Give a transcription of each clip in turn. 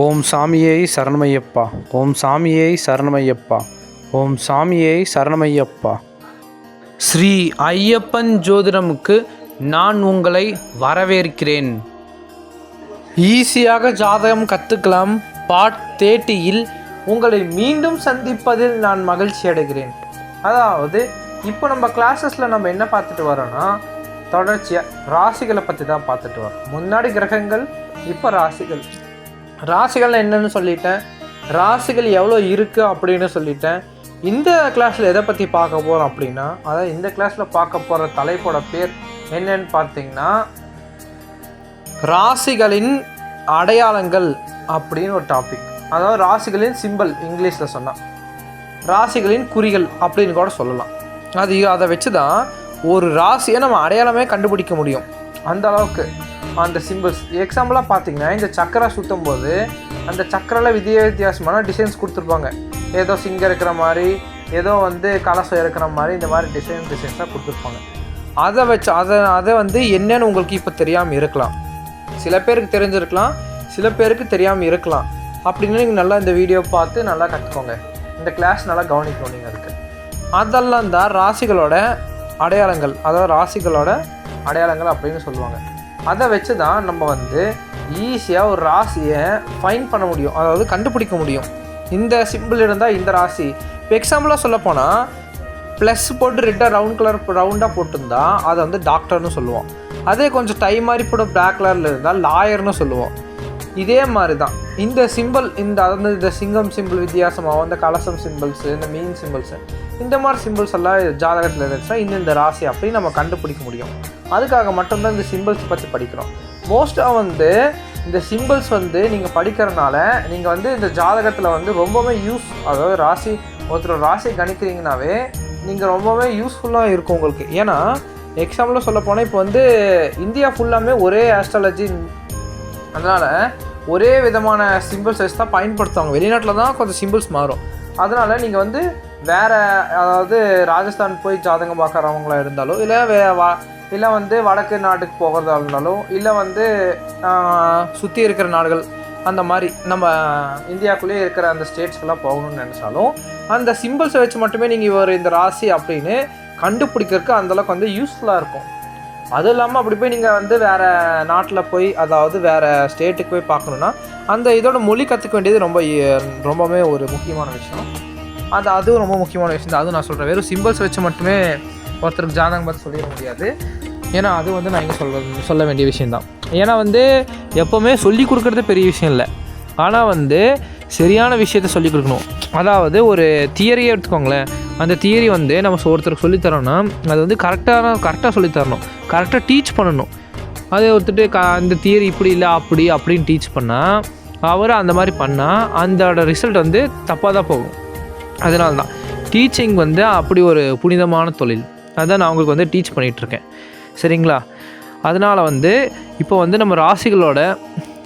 ஓம் சாமியை சரணமையப்பா. ஓம் சாமியை சரணமையப்பா. ஓம் சாமியை சரணமையப்பா. ஸ்ரீ ஐயப்பன் ஜோதிடமுக்கு நான் உங்களை வரவேற்கிறேன். ஈஸியாக ஜாதகம் கற்றுக்கலாம் பார்ட் தேட்டியில் உங்களை மீண்டும் சந்திப்பதில் நான் மகிழ்ச்சி அடைகிறேன். அதாவது இப்போ நம்ம கிளாஸஸில் நம்ம என்ன பார்த்துட்டு வரோன்னா தொடர்ச்சியாக ராசிகளை பற்றி தான் பார்த்துட்டு வரோம். முன்னாடி கிரகங்கள் இப்போ ராசிகள். ராசிகள் என்னன்னு சொல்லிட்டேன். ராசிகள் எவ்வளோ இருக்குது அப்படின்னு சொல்லிட்டேன். இந்த கிளாஸில் எதை பற்றி பார்க்க போகிறோம் அப்படின்னா அதாவது இந்த கிளாஸில் பார்க்க போகிற தலைப்போட பேர் என்னன்னு பார்த்தீங்கன்னா ராசிகளின் அடையாளங்கள் அப்படின்னு ஒரு டாபிக் அதாவது ராசிகளின் சிம்பல் இங்கிலீஷில் சொன்னால் ராசிகளின் குறிகள் அப்படின்னு கூட சொல்லலாம். அது அதை வச்சு தான் ஒரு ராசியை நம்ம அடையாளமே கண்டுபிடிக்க முடியும். அந்த அளவுக்கு. அந்த சிம்பிள்ஸ் எக்ஸாம்பிளாக பார்த்தீங்கன்னா இந்த சக்கரை சுற்றும் போது அந்த சக்கரையில் வித்திய வித்தியாசமான டிசைன்ஸ் கொடுத்துருப்பாங்க. ஏதோ சிங்கம் இருக்கிற மாதிரி ஏதோ வந்து கலசம் இருக்கிற மாதிரி இந்த மாதிரி டிசைன் டிசைன்ஸாக கொடுத்துருப்பாங்க. அதை வச்சு அதை அதை வந்து என்னன்னு உங்களுக்கு இப்போ தெரியாமல் இருக்கலாம். சில பேருக்கு தெரிஞ்சிருக்கலாம் சில பேருக்கு தெரியாமல் இருக்கலாம். அப்படின்னு நீங்கள் நல்லா இந்த வீடியோ பார்த்து நல்லா கற்றுக்கோங்க இந்த கிளாஸ் நல்லா கவனிக்கணும் நீங்கள் அதுக்கு. அதெல்லாம் தான் ராசிகளோட அடையாளங்கள். அதாவது ராசிகளோட அடையாளங்கள் அப்படின்னு சொல்லுவாங்க. அதை வச்சு தான் நம்ம வந்து ஈஸியாக ஒரு ராசியை ஃபைன் பண்ண முடியும். அதாவது கண்டுபிடிக்க முடியும். இந்த சிம்பிள் இருந்தால் இந்த ராசி. இப்போ எக்ஸாம்பிளாக சொல்லப்போனால் ப்ளஸ் போட்டு ரெட்டாக ரவுண்ட் கலர் ரவுண்டாக போட்டிருந்தா அதை வந்து டாக்டர்னு சொல்லுவோம் அதே கொஞ்சம் டை மாதிரி போட பிளாக் கலரில் இருந்தால் லாயர்னு சொல்லுவோம் இதே மாதிரி தான் இந்த சிம்பிள் இந்த அதாவது இந்த சிங்கம் சிம்பிள் வித்தியாசமாகவும் இந்த கலசம் சிம்பிள்ஸு இந்த மீன் சிம்பிள்ஸு இந்த மாதிரி சிம்பிள்ஸ் எல்லாம் ஜாதகத்தில் இருந்துச்சுன்னா இந்த இந்த ராசி அப்படி நம்ம கண்டுபிடிக்க முடியும். அதுக்காக மட்டும்தான் இந்த சிம்பிள்ஸ் பற்றி படிக்கிறோம். மோஸ்ட்டாக வந்து இந்த சிம்பிள்ஸ் வந்து நீங்கள் படிக்கிறனால நீங்கள் வந்து இந்த ஜாதகத்தில் வந்து ரொம்பவே யூஸ் அதாவது ராசி ஒருத்தர் ராசி கணிக்கிறீங்கனாவே நீங்கள் ரொம்பவே யூஸ்ஃபுல்லாக இருக்கும் உங்களுக்கு. ஏன்னா எக்ஸாம்பிள் சொல்ல போனால் இப்போ வந்து இந்தியா ஃபுல்லாமே ஒரே ஆஸ்ட்ராலஜி அதனால் ஒரே விதமான சிம்பிள்ஸ் வச்சு தான் பயன்படுத்துவாங்க. வெளிநாட்டில் தான் கொஞ்சம் சிம்பிள்ஸ் மாறும். அதனால் நீங்கள் வந்து வேறு அதாவது ராஜஸ்தான் போய் ஜாதகம் பார்க்குறவங்களா இருந்தாலும் இல்லை வே வா இல்லை வந்து வடக்கு நாட்டுக்கு போகிறதா இருந்தாலும் இல்லை வந்து சுற்றி இருக்கிற நாடுகள் அந்த மாதிரி நம்ம இந்தியாக்குள்ளேயே இருக்கிற அந்த ஸ்டேட்ஸ்க்கெல்லாம் போகணும்னு நினச்சாலும் அந்த சிம்பிள்ஸை வச்சு மட்டுமே நீங்கள் இவர் இந்த ராசி அப்படின்னு கண்டுபிடிக்கிறதுக்கு அந்தளவுக்கு வந்து யூஸ்ஃபுல்லாக இருக்கும். அதுவும் இல்லாமல் அப்படி போய் நீங்கள் வந்து வேறு நாட்டில் போய் அதாவது வேறு ஸ்டேட்டுக்கு போய் பார்க்கணுன்னா அந்த இதோட மொழி கற்றுக்க வேண்டியது ரொம்ப ரொம்பவே ஒரு முக்கியமான விஷயம். அது அதுவும் ரொம்ப முக்கியமான விஷயம் தான். அதுவும் நான் சொல்கிறேன் வெறும் சிம்பிள்ஸ் வச்சு மட்டுமே ஒருத்தருக்கு ஜாதகம் பார்த்து சொல்லிட முடியாது. ஏன்னா அது வந்து நான் இங்கே சொல்ல சொல்ல வேண்டிய விஷயந்தான் ஏன்னா வந்து எப்போவுமே சொல்லி கொடுக்குறது பெரிய விஷயம் இல்லை. ஆனால் வந்து சரியான விஷயத்த சொல்லி கொடுக்கணும். அதாவது ஒரு தியரியை எடுத்துக்கோங்களேன். அந்த தியரி வந்து நம்ம ஒருத்தருக்கு சொல்லித்தரோன்னா அது வந்து கரெக்டாக கரெக்டாக சொல்லித்தரணும் கரெக்டாக டீச் பண்ணணும். அது ஒருத்தட்டு க அந்த தியரி இப்படி இல்லை அப்படி அப்படின்னு டீச் பண்ணால் அவர் அந்த மாதிரி பண்ணால் அந்தோட ரிசல்ட் வந்து தப்பாக தான் போகும். அதனால தான். டீச்சிங் வந்து அப்படி ஒரு புனிதமான தொழில். அதுதான் நான் உங்களுக்கு வந்து டீச் பண்ணிகிட்ருக்கேன். சரிங்களா? அதனால் வந்து இப்போ வந்து நம்ம ராசிகளோட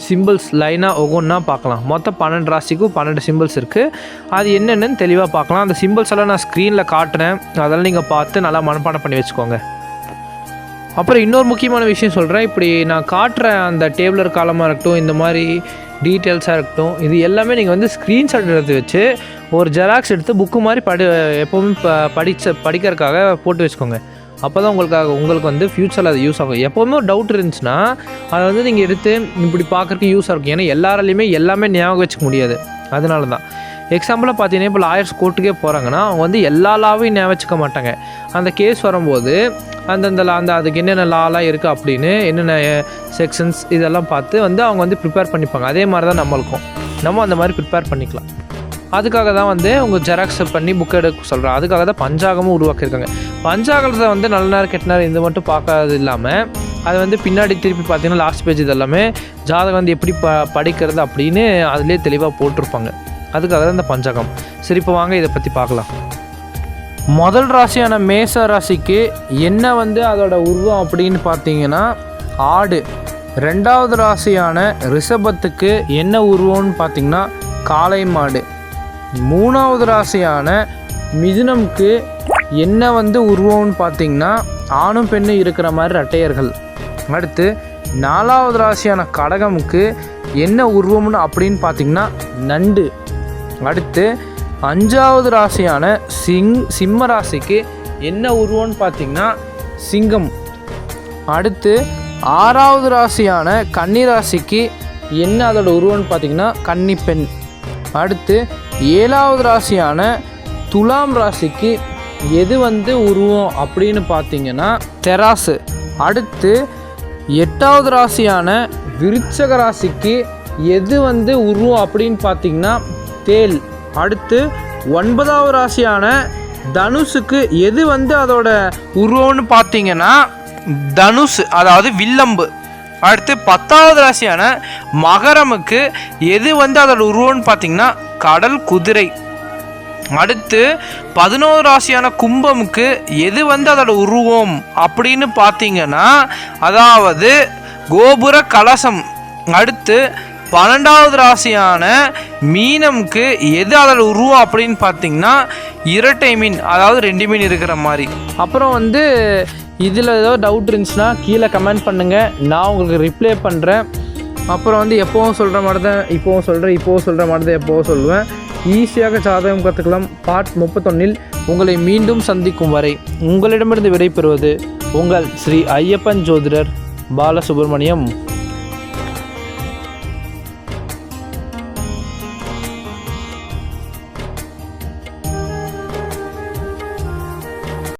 சிம்பிள்ஸ் லைனாக ஒவ்வொன்றா பார்க்கலாம். மொத்தம் பன்னெண்டு ராசிக்கும் பன்னெண்டு சிம்பிள்ஸ் இருக்குது அது என்னென்னு தெளிவாக பார்க்கலாம். அந்த சிம்பிள்ஸ் எல்லாம் நான் ஸ்க்ரீனில் காட்டுறேன். அதெல்லாம் நீங்கள் பார்த்து நல்லா மனப்பாடம் பண்ணி வச்சுக்கோங்க. அப்புறம் இன்னொரு முக்கியமான விஷயம் சொல்கிறேன் இப்படி நான் காட்டுற அந்த டேபிளர் காலமாக இருக்கட்டும் இந்த மாதிரி டீட்டெயில்ஸாக இருக்கட்டும் இது எல்லாமே நீங்கள் வந்து ஸ்க்ரீன்ஷாட் எடுத்து வச்சு ஒரு ஜெராக்ஸ் எடுத்து புக்கு மாதிரி படி எப்போவுமே ப படித்த படிக்கிறதுக்காக போட்டு வச்சுக்கோங்க. அப்போ தான் உங்களுக்காக உங்களுக்கு வந்து ஃப்யூச்சரில் அது யூஸ் ஆகும். எப்போவுமே ஒரு டவுட் இருந்துச்சுன்னா அதை வந்து நீங்கள் எடுத்து இப்படி பார்க்குறக்கு யூஸாக இருக்கும். ஏன்னா எல்லாராலையுமே எல்லாமே ஞாபகம் வச்சுக்க முடியாது. அதனால தான் எக்ஸாம்பிளாக பார்த்தீங்கன்னா இப்போ லாயர்ஸ் கோர்ட்டுக்கே போகிறாங்கன்னா அவங்க வந்து எல்லா லாவையும் ஞாபகம் வச்சுக்க மாட்டாங்க. அந்த கேஸ் வரும்போது அந்தந்த லா அந்த அதுக்கு என்னென்ன லாலாம் இருக்குது அப்படின்னு என்னென்ன செக்ஷன்ஸ் இதெல்லாம் பார்த்து வந்து அவங்க வந்து ப்ரிப்பேர் பண்ணிப்பாங்க. அதே மாதிரி தான் நம்மளுக்கும். நம்ம அந்த மாதிரி ப்ரிப்பேர் பண்ணிக்கலாம். அதுக்காக தான் வந்து உங்கள் ஜெராக்ஸ் பண்ணி புக் எடுக்க சொல்கிறேன் அதுக்காக தான் பஞ்சாகமும் உருவாக்கியிருக்காங்க. பஞ்சாகத்தை வந்து நல்ல நேரம் கெட்ட நேரம் இது மட்டும் பார்க்காது இல்லாமல் அது வந்து பின்னாடி திருப்பி பார்த்தீங்கன்னா லாஸ்ட் பேஜ் இதெல்லாமே ஜாதகம் வந்து எப்படி ப படிக்கிறது அப்படின்னு அதிலே தெளிவாக போட்டிருப்பாங்க. அதுக்காக தான் இந்த பஞ்சாகம் சரி இப்போ வாங்க இதை பற்றி பார்க்கலாம். முதல் ராசியான மேச ராசிக்கு என்ன வந்து அதோட உருவம் அப்படின்னு பார்த்தீங்கன்னா ஆடு. ரெண்டாவது ராசியான ரிஷபத்துக்கு என்ன உருவம்னு பார்த்தீங்கன்னா காளை மாடு. மூணாவது ராசியான மிதுனம்க்கு என்ன வந்து உருவம்னு பார்த்தீங்கன்னா ஆணும் பெண்ணும் இருக்கிற மாதிரி ரெட்டையர்கள் அடுத்து நாலாவது ராசியான கடகமுக்கு என்ன உருவம்னு அப்படின்னு பார்த்தீங்கன்னா நண்டு. அடுத்து அஞ்சாவது ராசியான சிங் சிம்ம ராசிக்கு என்ன உருவம்னு பார்த்தீங்கன்னா சிங்கம். அடுத்து ஆறாவது ராசியான கன்னி ராசிக்கு என்ன அதோட உருவம்னு பார்த்தீங்கன்னா கன்னிப்பெண் அடுத்து ஏழாவது ராசியான துலாம் ராசிக்கு எது வந்து உருவம் அப்படின்னு பார்த்தீங்கன்னா தெராசு. அடுத்து எட்டாவது ராசியான விருச்சக ராசிக்கு எது வந்து உருவம் அப்படின்னு பார்த்தீங்கன்னா தேல். அடுத்து ஒன்பதாவது ராசியான தனுஷுக்கு எது வந்து அதோட உருவம்னு பார்த்தீங்கன்னா தனுஷ் அதாவது வில்லம்பு. அடுத்து பத்தாவது ராசியான மகரமுக்கு எது வந்து அதோட உருவம்னு பார்த்தீங்கன்னா கடல் குதிரை. அடுத்து பதினோரு ராசியான கும்பமுக்கு எது வந்து அதோட உருவம் அப்படின்னு பார்த்தீங்கன்னா அதாவது கோபுர கலசம். அடுத்து பன்னெண்டாவது ராசியான மீனமுக்கு எது அதில் உருவம் அப்படின்னு பார்த்தீங்கன்னா இரட்டை மீன் அதாவது ரெண்டு மீன் இருக்கிற மாதிரி. அப்புறம் வந்து இதில் ஏதோ டவுட் இருந்துச்சுன்னா கீழே கமெண்ட் பண்ணுங்கள் நான் உங்களுக்கு ரிப்ளை பண்ணுறேன் அப்புறம் வந்து எப்போவும் சொல்கிற மாதிரி தான் இப்போவும் சொல்கிறேன் இப்போவும் சொல்கிற மாதிரி தான் எப்போவும் சொல்லுவேன். ஈஸியாக ஜாதகம் கற்றுக்கலாம் பார்ட் முப்பத்தொன்னில் உங்களை மீண்டும் சந்திக்கும் வரை உங்களிடமிருந்து விடைபெறுவது உங்கள் ஸ்ரீ ஐயப்பன் ஜோதிடர் பாலசுப்ரமணியம்.